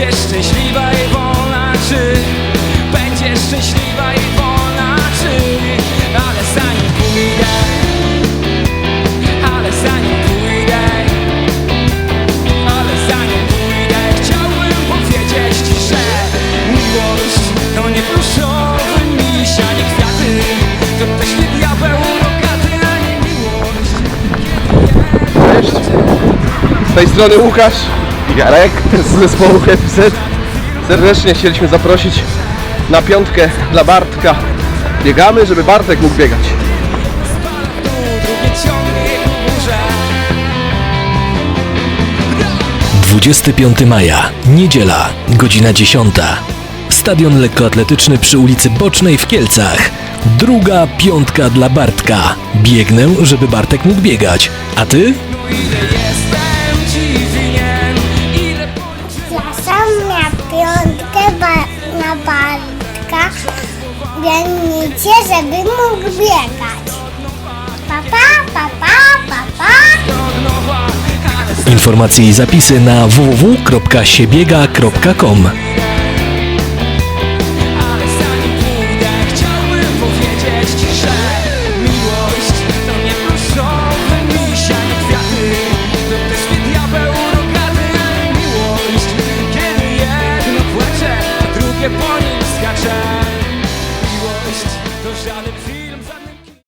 Będziesz szczęśliwa i wolna, czy? Będziesz szczęśliwa i wolna, czy? Ale zanim pójdę Ale zanim pójdę Ale zanim pójdę Chciałbym powiedzieć Ci, że miłość To nie pluszowy miś, ani kwiaty. To też nie diabeł rogaty, ani miłość. Cześć, z tej strony Łukasz. Jarek z zespołu Set. Serdecznie chcieliśmy zaprosić na piątkę dla Bartka. Biegamy, żeby Bartek mógł biegać. Ciągnie ku górze 25 maja, niedziela, godzina 10. Stadion lekkoatletyczny przy ulicy Bocznej w Kielcach. Druga piątka dla Bartka. Biegnę, żeby Bartek mógł biegać. A ty? Piątkę ba- na Bartka. Biegnijcie, żeby mógł biegać. Pa, pa, pa, pa, pa, pa. od nowa Ale Informacje i zapisy na www.siebiega.com a drugie